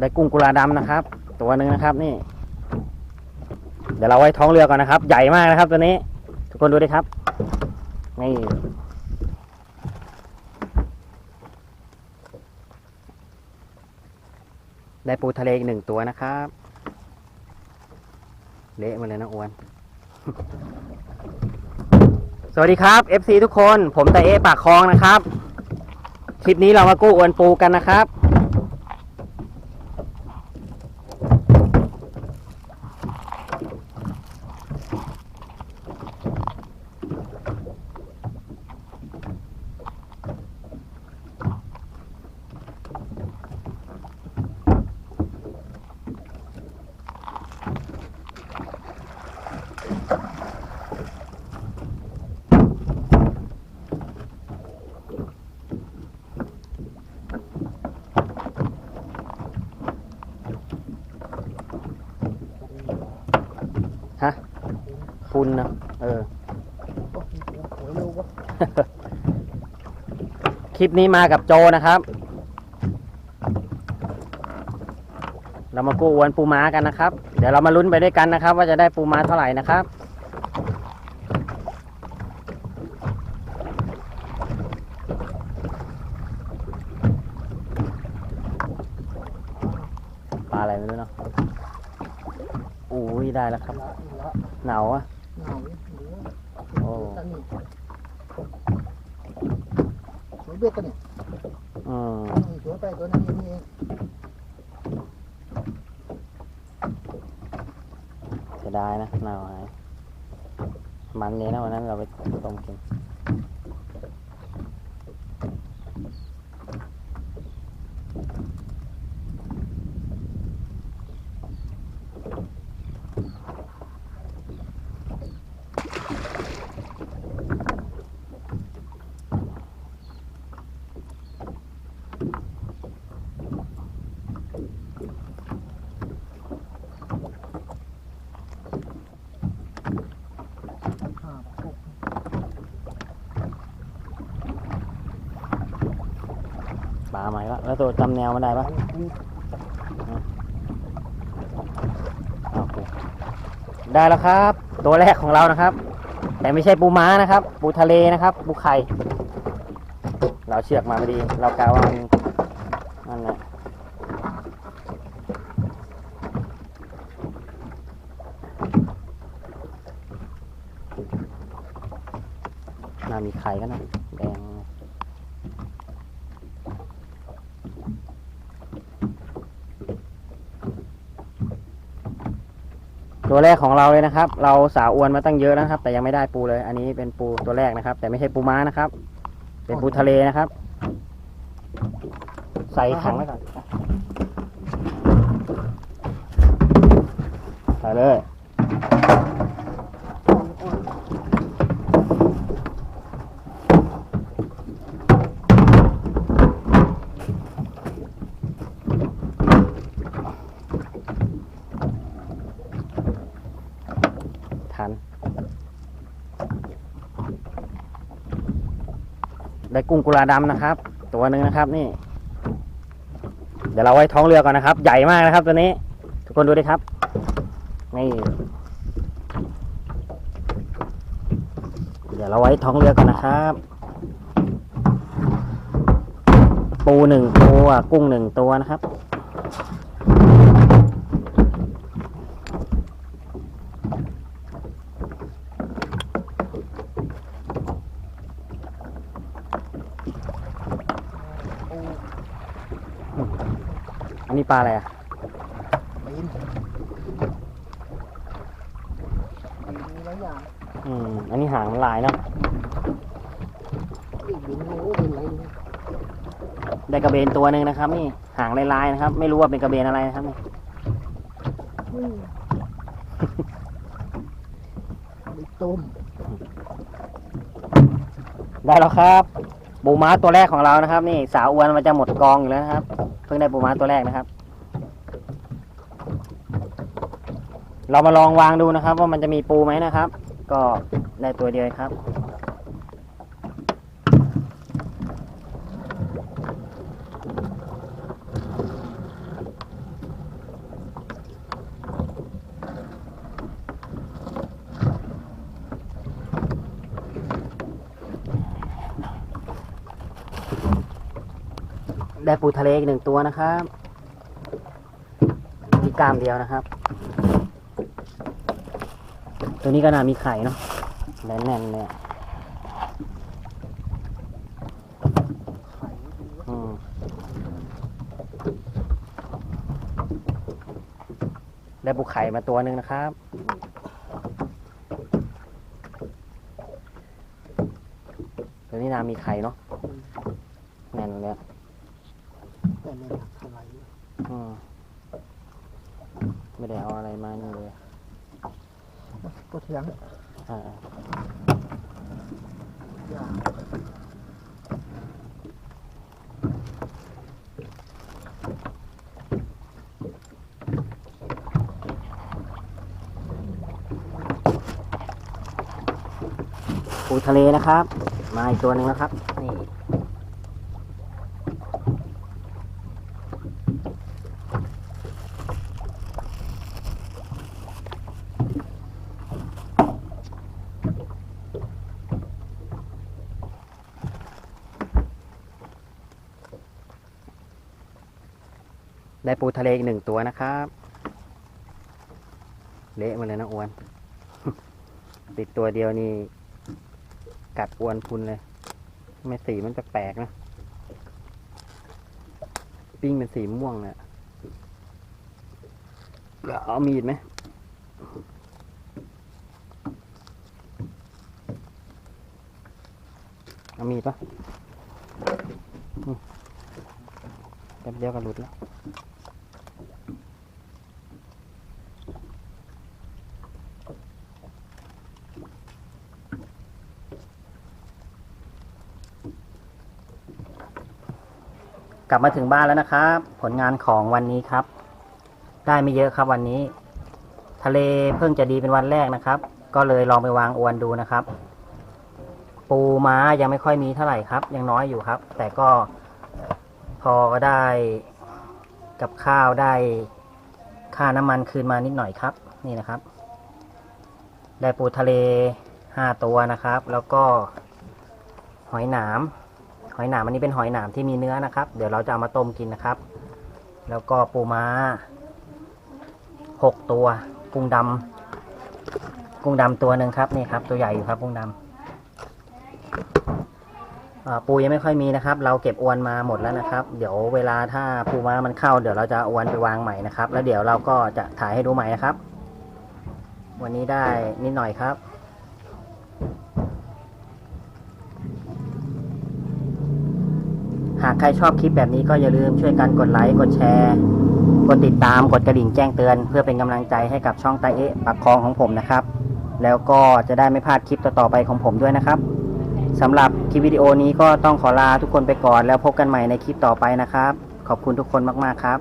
ได้กุ้งกุลาดำนะครับ ตัวหนึ่งนะครับนี่ เดี๋ยวเราไว้ท้องเรือก่อนนะครับ ใหญ่มากนะครับตัวนี้ ทุกคนดูดิครับ นี่ได้ปูทะเลอีกหนึ่งตัวนะครับ เละมาเลยนะอ้วน สวัสดีครับ FC ทุกคน ผมตาเอปากคลองนะครับ คลิปนี้เรามากู้อวนปูกันนะครับ ฮะคุณนะเออคลิปนี้มากับโจนะครับ เรามากู้อวนปูม้ากันนะครับ เดี๋ยวเรามาลุ้นไปด้วยกันนะครับ ว่าจะได้ปูม้าเท่าไหร่นะครับ ปลาอะไรไม่รู้เนาะอุ้ย ได้แล้วครับเหนาอะโอ้สวยเบ็ดตัวนี้อืมสวยไปตัวนั้นนี่เองเสียดายนะเหนาหายมันเลยนะวันนั้นเราไปต้มกิน ปลาใหม่ละแล้วตัวจำแนวมันได้ปะได้แล้วครับ ตัวแรกของเรานะครับ แต่ไม่ใช่ปูม้านะครับ ปูทะเลนะครับ ปูไข่ เราเชือกมาพอดี เรากะว่ามันนั่นแหละน่ามีไข่กันนะแดง ตัวแรกของเราเลยนะครับ เราสาวอวนมาตั้งเยอะนะครับ แต่ยังไม่ได้ปูเลย อันนี้เป็นปูตัวแรกนะครับ แต่ไม่ใช่ปูม้านะครับ เป็นปูทะเลนะครับ ใส่ถังไว้ก่อนใส่เลยทัน ได้กุ้งกุลาดำนะครับ ตัวหนึ่งนะครับนี่ เดี๋ยวเราไว้ท้องเรือก่อนนะครับ ใหญ่มากนะครับ ตัวนี้ ทุกคนดูดิครับนี่เดี๋ยวเราไว้ท้องเรือก่อนนะครับ ปูหนึ่งตัวกุ้งหนึ่งตัวนะครับ อั นนี้ปลาอะไรอะปีนมีหลายอย่างอืมอันนี้หางมันลายเนาะอีกบินโอ้เป็นไรเนี่ยได้กระเบนตัวหนึ่งนะครับ นี่หางลายๆนะครับ ไม่รู้ว่าเป็นกระเบนอะไรนะครับนี่อืมไปต้มได้แล้วครับ ปูม้าตัวแรกของเรานะครับ นี่สาวอวนมันจะหมดกองอยู่แล้วนะครับ เพิ่งได้ปูม้าตัวแรกนะครับ เรามาลองวางดูนะครับ ว่ามันจะมีปูไหมนะครับ ก็ได้ตัวเดียวครับ ได้ปูทะเลอีกหนึ่งตัวนะครับมีกล้ามเดียวนะครับ ตัวนี้ก็น่ามีไข่เนาะแน่นๆเลยอะไข่ดีวะอืมได้ปูไข่มาตัวหนึ่งนะครับตัวนี้นามีไข่เนาะแน่นเลย แต่ไม่หนักเท่าไหร่วะอืมไม่ได้เอาอะไรมานี่เลยปวดเถียงอ่าอย่าปูทะเลนะครับ มาอีกตัวหนึ่งนะครับ นี่ ได้ปูทะเลอีกหนึ่งตัวนะครับ เละมาเลยนะอ้วน ติดตัวเดียวนี่ กัดอวนพุนเลย ไม่สีมันแปลกๆนะ ปิ้งเป็นสีม่วงเนี่ยแล้วเอามีดไหมเอามีดปะแป๊บเดียวก็หลุดแล้ว ลับมาถึงบ้านแล้วนะครับ ผลงานของวันนี้ครับ ได้ไม่เยอะครับวันนี้ ทะเลเพิ่งจะดีเป็นวันแรกนะครับ ก็เลยลองไปวางอวนดูนะครับ ปูม้ายังไม่ค่อยมีเท่าไหร่ครับ ยังน้อยอยู่ครับ แต่ก็พอได้กับข้าวได้ค่าน้ำมันคืนมานิดหน่อยครับ นี่นะครับ ได้ปูทะเลห้าตัวนะครับ แล้วก็หอยหนาม หอยหนามอันนี้เป็นหอยหนามที่มีเนื้อนะครับ เดี๋ยวเราจะเอามาต้มกินนะครับ แล้วก็ปูม้าหกตัว กุ้งดำกุ้งดำตัวหนึ่งครับนี่ครับ ตัวใหญ่อยู่ครับกุ้งดำอ่าปูยังไม่ค่อยมีนะครับ เราเก็บอวนมาหมดแล้วนะครับ เดี๋ยวเวลาถ้าปูม้ามันเข้า เดี๋ยวเราจะอาอวนไปวางใหม่นะครับ แล้วเดี๋ยวเราก็จะถ่ายให้ดูใหม่นะครับ วันนี้ได้นิดหน่อยครับ หากใครชอบคลิปแบบนี้ก็อย่าลืมช่วยกันกดไลค์ กดแชร์ กดติดตาม กดกระดิ่งแจ้งเตือน เพื่อเป็นกำลังใจให้กับช่องไตเอะปักคลองของผมนะครับ แล้วก็จะได้ไม่พลาดคลิปต่อๆไปของผมด้วยนะครับสำหรับคลิปวิดีโอนี้ก็ต้องขอลาทุกคนไปก่อน แล้วพบกันใหม่ในคลิปต่อไปนะครับ ขอบคุณทุกคนมากๆครับ